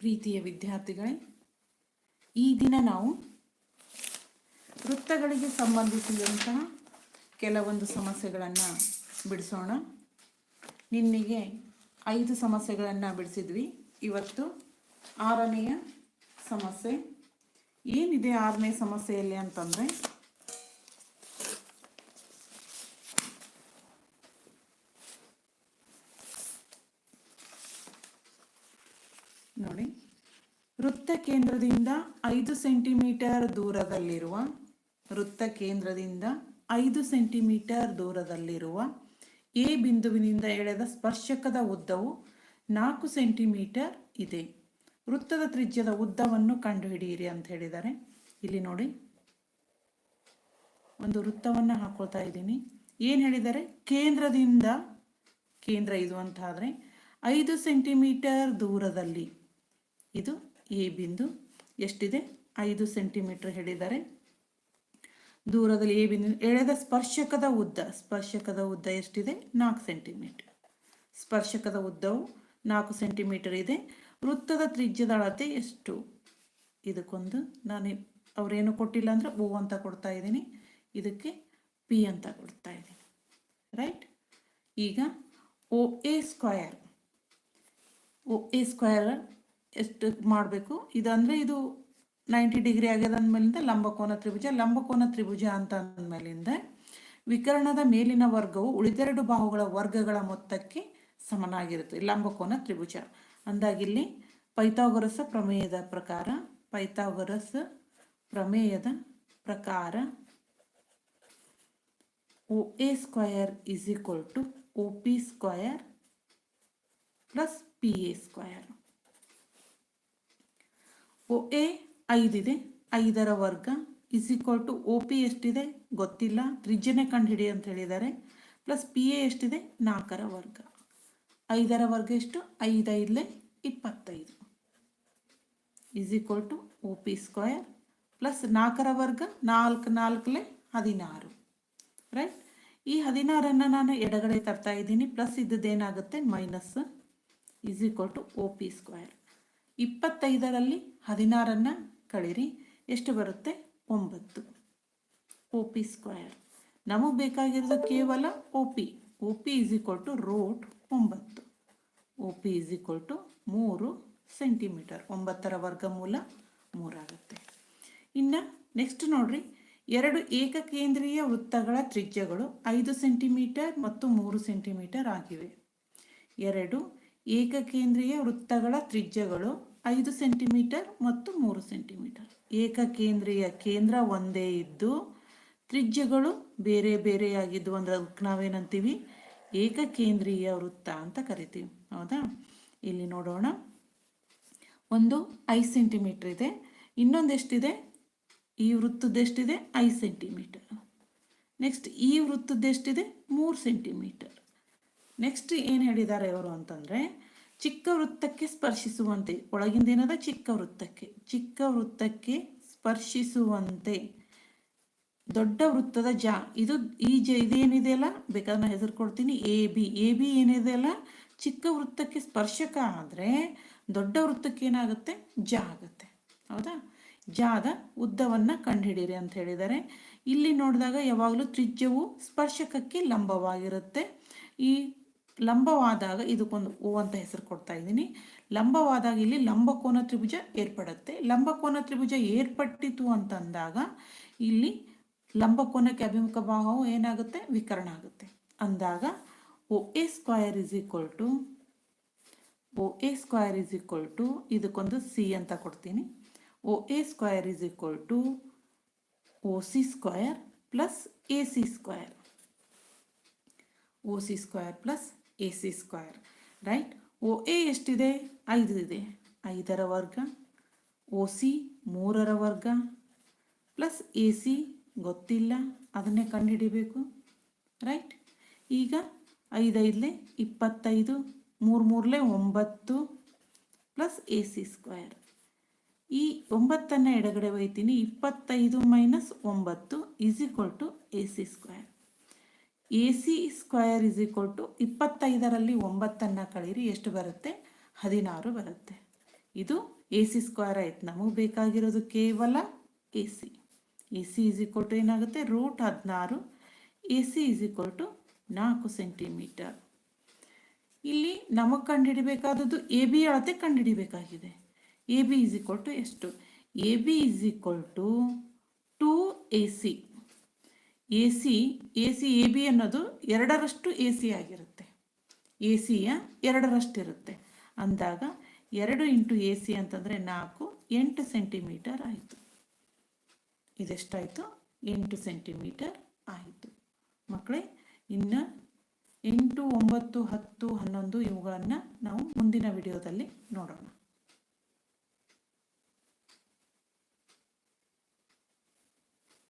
ಪ್ರೀತಿಯ ವಿದ್ಯಾರ್ಥಿಗಳೇ, ಈ ದಿನ ನಾವು ವೃತ್ತಗಳಿಗೆ ಸಂಬಂಧಿಸಿದಂತಹ ಕೆಲವೊಂದು ಸಮಸ್ಯೆಗಳನ್ನು ಬಿಡಿಸೋಣ. ನಿನ್ನೆಗೆ ಐದು ಸಮಸ್ಯೆಗಳನ್ನು ಬಿಡಿಸಿದ್ವಿ. ಇವತ್ತು ಆರನೆಯ ಸಮಸ್ಯೆ. ಏನಿದೆ ಆರನೇ ಸಮಸ್ಯೆಯಲ್ಲಿ ಅಂತಂದರೆ ನೋಡಿ. ವೃತ್ತ ಕೇಂದ್ರದಿಂದ ಐದು ಸೆಂಟಿಮೀಟರ್ ದೂರದಲ್ಲಿರುವ, ವೃತ್ತ ಕೇಂದ್ರದಿಂದ ಐದು ಸೆಂಟಿಮೀಟರ್ ದೂರದಲ್ಲಿರುವ ಎ ಬಿಂದುವಿನಿಂದ ಎಳೆದ ಸ್ಪರ್ಶಕದ ಉದ್ದವು ನಾಲ್ಕು ಸೆಂಟಿಮೀಟರ್ ಇದೆ. ವೃತ್ತದ ತ್ರಿಜ್ಯದ ಉದ್ದವನ್ನು ಕಂಡುಹಿಡಿಯಿರಿ ಅಂತ ಹೇಳಿದ್ದಾರೆ. ಇಲ್ಲಿ ನೋಡಿ. ಒಂದು ವೃತ್ತವನ್ನು ಹಾಕೊಳ್ತಾ ಇದ್ದೀನಿ. ಏನು ಹೇಳಿದ್ದಾರೆ? ಕೇಂದ್ರದಿಂದ, ಕೇಂದ್ರ ಇದು ಅಂತ ಆದರೆ ಐದು ಸೆಂಟಿಮೀಟರ್ ದೂರದಲ್ಲಿ ಇದು ಎ ಬಿಂದು ಎಷ್ಟಿದೆ? ಐದು ಸೆಂಟಿಮೀಟರ್ ಹೇಳಿದ್ದಾರೆ. ದೂರದಲ್ಲಿ ಎ ಬಿಂದು ಎಳೆದ ಸ್ಪರ್ಶಕದ ಉದ್ದ. ಸ್ಪರ್ಶಕದ ಉದ್ದ ಎಷ್ಟಿದೆ? ನಾಲ್ಕು ಸೆಂಟಿಮೀಟರ್. ಸ್ಪರ್ಶಕದ ಉದ್ದವು ನಾಲ್ಕು ಸೆಂಟಿಮೀಟರ್ ಇದೆ. ವೃತ್ತದ ತ್ರಿಜ್ಯದ ಅಳತೆ ಎಷ್ಟು? ಇದಕ್ಕೊಂದು ನಾನು ಅವರೇನು ಕೊಟ್ಟಿಲ್ಲ ಅಂದರೆ ಓ ಅಂತ ಕೊಡ್ತಾ ಇದ್ದೀನಿ. ಇದಕ್ಕೆ ಪಿ ಅಂತ ಕೊಡ್ತಾ ಇದ್ದೀನಿ. ರೈಟ್? ಈಗ O A square O A square ಎಷ್ಟು ಮಾಡಬೇಕು? ಇದಂದರೆ ಇದು ನೈಂಟಿ ಡಿಗ್ರಿ ಆಗ್ಯದ ಅಂದಮೇಲಿಂದ ಲಂಬಕೋನ ತ್ರಿಭುಜ ಲಂಬಕೋನ ತ್ರಿಭುಜ ಅಂತ ಅಂದಮೇಲಿಂದ ವಿಕರ್ಣದ ಮೇಲಿನ ವರ್ಗವು ಉಳಿದೆರಡು ಬಾಹುಗಳ ವರ್ಗಗಳ ಮೊತ್ತಕ್ಕೆ ಸಮನಾಗಿರುತ್ತೆ. ಲಂಬಕೋನ ತ್ರಿಭುಜ. ಅಂದಾಗಿಲ್ಲಿ ಪೈಥಾಗೊರಸ ಪ್ರಮೇಯದ ಪ್ರಕಾರ, ಪೈಥಾಗೊರಸ ಪ್ರಮೇಯದ ಪ್ರಕಾರ O A square is equal to O P square plus P A square O, A ಐದಿದೆ ಐದರ ವರ್ಗ is equal to O P ಎಷ್ಟಿದೆ? ಗೊತ್ತಿಲ್ಲ. ತ್ರಿಜ್ಯನೇ ಕಂಡುಹಿಡಿ ಅಂತ ಹೇಳಿದ್ದಾರೆ. ಪ್ಲಸ್ ಪಿ ಎ ಎಷ್ಟಿದೆ? ನಾಲ್ಕರ ವರ್ಗ. ಐದರ ವರ್ಗ ಎಷ್ಟು? ಐದೈದಲೆ ಇಪ್ಪತ್ತೈದು. Is equal to O P square plus ನಾಲ್ಕರ ವರ್ಗ ನಾಲ್ಕು, ನಾಲ್ಕಲೆ ಹದಿನಾರು. ರೈಟ್ ಈ ಹದಿನಾರನ್ನು ನಾನು ಎಡಗಡೆ ತರ್ತಾ ಇದ್ದೀನಿ. Plus ಇದ್ದದ್ದೇನಾಗುತ್ತೆ minus is equal to O P square ಇಪ್ಪತ್ತೈದರಲ್ಲಿ ಹದಿನಾರನ್ನು ಕಳೀರಿ. ಎಷ್ಟು ಬರುತ್ತೆ? ಒಂಬತ್ತು. ಒ ಪಿ ಸ್ಕ್ವಯರ್ ನಮಗೆ ಬೇಕಾಗಿರೋದು ಕೇವಲ O P O P is equal to root ಒಂಬತ್ತು. O P is equal to ಮೂರು ಸೆಂಟಿಮೀಟರ್ ಒಂಬತ್ತರ ವರ್ಗಮೂಲ ಮೂರಾಗುತ್ತೆ. ಇನ್ನು ನೆಕ್ಸ್ಟ್ ನೋಡ್ರಿ. ಎರಡು ಏಕಕೇಂದ್ರೀಯ ವೃತ್ತಗಳ ತ್ರಿಜ್ಯಗಳು ಐದು ಸೆಂಟಿಮೀಟರ್ ಮತ್ತು ಮೂರು ಸೆಂಟಿಮೀಟರ್ ಆಗಿವೆ. ಎರಡು ಏಕಕೇಂದ್ರೀಯ ವೃತ್ತಗಳ ತ್ರಿಜ್ಯಗಳು ಐದು ಸೆಂಟಿಮೀಟರ್ ಮತ್ತು ಮೂರು ಸೆಂಟಿಮೀಟರ್. ಏಕಕೇಂದ್ರೀಯ ಕೇಂದ್ರ ಒಂದೇ ಇದ್ದು, ತ್ರಿಜ್ಯಗಳು ಬೇರೆ ಬೇರೆಯಾಗಿದ್ದು ಅಂದ್ರೆ ಅದಕ್ಕೆ ನಾವೇನಂತೀವಿ? ಏಕಕೇಂದ್ರೀಯ ವೃತ್ತ ಅಂತ ಕರಿತೀವಿ. ಹೌದಾ? ಇಲ್ಲಿ ನೋಡೋಣ. ಒಂದು ಐದು ಸೆಂಟಿಮೀಟರ್ ಇದೆ. ಇನ್ನೊಂದು ಎಷ್ಟಿದೆ ಈ ವೃತ್ತದ್ದೆಷ್ಟಿದೆ ಐದು ಸೆಂಟಿಮೀಟರ್. ನೆಕ್ಸ್ಟ್, ಈ ವೃತ್ತದ್ದೆಷ್ಟಿದೆ ಮೂರು ಸೆಂಟಿಮೀಟರ್. ನೆಕ್ಸ್ಟ್ ಏನು ಹೇಳಿದ್ದಾರೆ ಅವರು ಅಂತಂದರೆ ಚಿಕ್ಕ ವೃತ್ತಕ್ಕೆ ಸ್ಪರ್ಶಿಸುವಂತೆ ಒಳಗಿಂದೇನದ ಚಿಕ್ಕ ವೃತ್ತಕ್ಕೆ ಚಿಕ್ಕ ವೃತ್ತಕ್ಕೆ ಸ್ಪರ್ಶಿಸುವಂತೆ. ದೊಡ್ಡ ವೃತ್ತದ ಜ, ಇದು ಈ ಜ ಇದೇನಿದೆಯಲ್ಲ ಬೇಕಾದ್ರೆ ನಾನು ಹೆಸರು ಕೊಡ್ತೀನಿ ಎ, ಬಿ. ಎ, ಬಿ ಏನಿದೆ ಅಲ್ಲ? ಚಿಕ್ಕ ವೃತ್ತಕ್ಕೆ ಸ್ಪರ್ಶಕ ಆದರೆ ದೊಡ್ಡ ವೃತ್ತಕ್ಕೆ ಏನಾಗುತ್ತೆ? ಜ ಆಗುತ್ತೆ. ಹೌದಾ? ಜಾದ ಉದ್ದವನ್ನು ಕಂಡುಹಿಡಿಯಿರಿ ಅಂತ ಹೇಳಿದ್ದಾರೆ. ಇಲ್ಲಿ ನೋಡಿದಾಗ ಯಾವಾಗಲೂ ತ್ರಿಜ್ಯವು ಸ್ಪರ್ಶಕಕ್ಕೆ ಲಂಬವಾಗಿರುತ್ತೆ. ಈ ಲಂಬವಾದಾಗ ಇದಕ್ಕೊಂದು ಓ ಅಂತ ಹೆಸರು ಕೊಡ್ತಾ ಇದ್ದೀನಿ. ಲಂಬವಾದಾಗ ಇಲ್ಲಿ ಲಂಬಕೋನ ತ್ರಿಭುಜ ಏರ್ಪಡುತ್ತೆ. ಲಂಬಕೋನ ತ್ರಿಭುಜ ಏರ್ಪಟ್ಟಿತು ಅಂತಂದಾಗ ಇಲ್ಲಿ ಲಂಬಕೋನಕ್ಕೆ ಅಭಿಮುಖ ಭಾವವು ಏನಾಗುತ್ತೆ? ವಿಕರಣ ಆಗುತ್ತೆ. ಅಂದಾಗ O A square is equal to, O A square is equal to ಇದಕ್ಕೊಂದು ಸಿ ಅಂತ ಕೊಡ್ತೀನಿ. O A square is equal to O C square plus A C square O C square plus A C square right? O A ಎಷ್ಟಿದೆ? ಐದು ಇದೆ. ಐದರ ವರ್ಗ, O C ಮೂರರ ವರ್ಗ, ಪ್ಲಸ್ ಎ ಸಿ ಗೊತ್ತಿಲ್ಲ, ಅದನ್ನೇ ಕಂಡುಹಿಡಿಬೇಕು, ರೈಟ್? ಈಗ ಐದೈದಲೆ ಇಪ್ಪತ್ತೈದು ಮೂರು ಮೂರಲೆ ಒಂಬತ್ತು, ಪ್ಲಸ್ ಎ ಸಿ ಸ್ಕ್ವಯರ್ ಈ ಒಂಬತ್ತನ್ನು ಎಡಗಡೆ ಒಯ್ತೀನಿ, ಇಪ್ಪತ್ತೈದು ಮೈನಸ್ ಒಂಬತ್ತು is equal to A C square A C square is equal to ಇಪ್ಪತ್ತೈದರಲ್ಲಿ ಒಂಬತ್ತನ್ನು ಕಳೀರಿ ಎಷ್ಟು ಬರುತ್ತೆ? ಹದಿನಾರು ಬರುತ್ತೆ. ಇದು ಎ ಸಿ ಸ್ಕ್ವಯರ್ ಆಯ್ತು. ನಮಗೆ ಬೇಕಾಗಿರೋದು ಕೇವಲ A C A C is equal to ಏನಾಗುತ್ತೆ? ರೂಟ್ ಹದಿನಾರು. A C is equal to ನಾಲ್ಕು ಸೆಂಟಿಮೀಟರ್ ಇಲ್ಲಿ ನಮಗೆ ಕಂಡುಹಿಡಿಬೇಕಾದದ್ದು ಎ ಬಿ ಅಳತೆ ಕಂಡುಹಿಡಿಬೇಕಾಗಿದೆ. A B is equal to ಎಷ್ಟು? A B is equal to two A C A C A C A B ಅನ್ನೋದು ಎರಡರಷ್ಟು ಎ ಸಿ ಆಗಿರುತ್ತೆ. ಎ ಸಿಯ ಎರಡರಷ್ಟಿರುತ್ತೆ. ಅಂದಾಗ ಎರಡು ಇಂಟು ಎ ಸಿ ಅಂತಂದರೆ ನಾಲ್ಕು, ಎಂಟು ಸೆಂಟಿಮೀಟರ್ ಆಯಿತು. ಇದೆಷ್ಟಾಯಿತು? ಎಂಟು ಸೆಂಟಿಮೀಟರ್ ಆಯಿತು. ಮಕ್ಕಳೇ ಇನ್ನು ಎಂಟು, ಒಂಬತ್ತು, ಹತ್ತು, ಹನ್ನೊಂದು ಇವುಗಳನ್ನು ನಾವು ಮುಂದಿನ ವಿಡಿಯೋದಲ್ಲಿ ನೋಡೋಣ.